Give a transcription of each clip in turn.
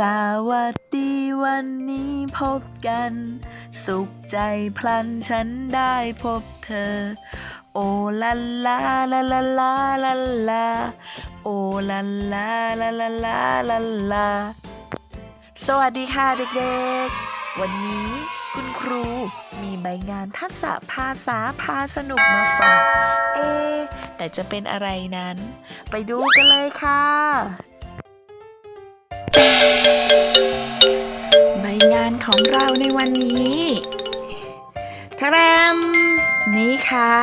วัสดีวันนี้พบกัน สุขใจพลันฉันได้พบเธอ โอลาลาลาลาลาลาลาโอลาลาลาลาลาลาลาสวัสดีค่ะเด็กๆ วันนี้คุณครูมีใบงานทักษะภาษาพาสนุกมาฝาก เอะแต่จะเป็นอะไรนั้น ไปดูกันเลยค่ะ เราในวันนี้ทแรมนี่ค่ะ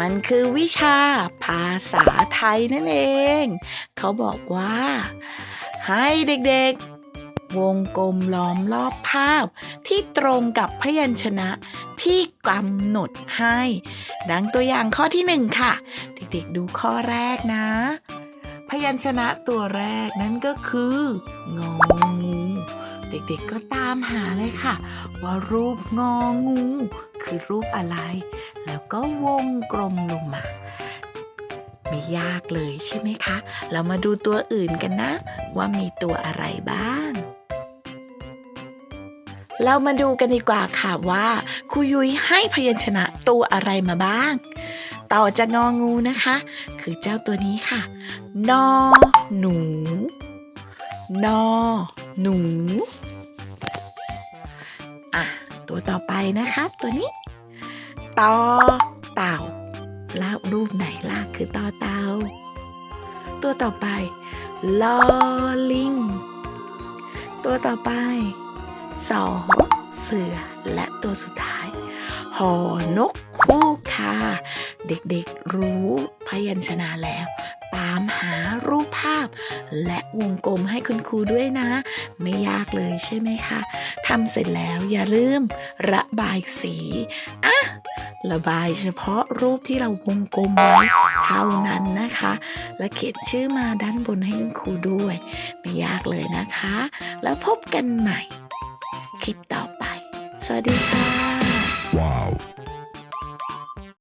มันคือวิชาภาษาไทยนั่นเอง เขาบอกว่า ให้เด็กๆ วงกลมล้อมรอบภาพ ที่ตรงกับพยัญชนะที่กำหนดให้ ดังตัวอย่างข้อที่หนึ่งค่ะ เด็กๆดูข้อแรกนะ พยัญชนะตัวแรกนั่นก็คืององู เด็กๆก็ตามหาเลยค่ะ ว่ารูปงองู คือรูปอะไร แล้วก็วงกลมลงมาไม่ยากเลยใช่ไหมคะ เรามาดูตัวอื่นกันนะ ว่ามีตัวอะไรบ้าง เรามาดูกันดีกว่าค่ะว่าครูยุ้ยให้พยัญชนะตัวอะไรมาบ้าง ต่อจากงองูนะคะ คือเจ้าตัวนี้ค่ะ นอ หนู นอ หนู อะ ตัวต่อไปนะคะตัวนี้ตอเต่าแล้วรูปไหนล่ะคือต่อเต่าตัวต่อไปลอลิง ตัวต่อไปสอเสือ และตัวสุดท้าย หอนกคู่ค่ะเด็กๆรู้พยัญชนะแล้ว ตามหารูปภาพ และวงกลมให้คุณครูด้วยนะ ไม่ยากเลยใช่ไหมคะทำเสร็จแล้วอย่าลืมระบายสีอะระบายเฉพาะรูปที่เราวงกลมไว้เท่านั้นนะคะ และเขียนชื่อมาด้านบนให้คุณครูด้วย ไม่ยากเลยนะคะ แล้วพบกันใหม่ คลิปต่อไป สวัสดีค่ะ Wow.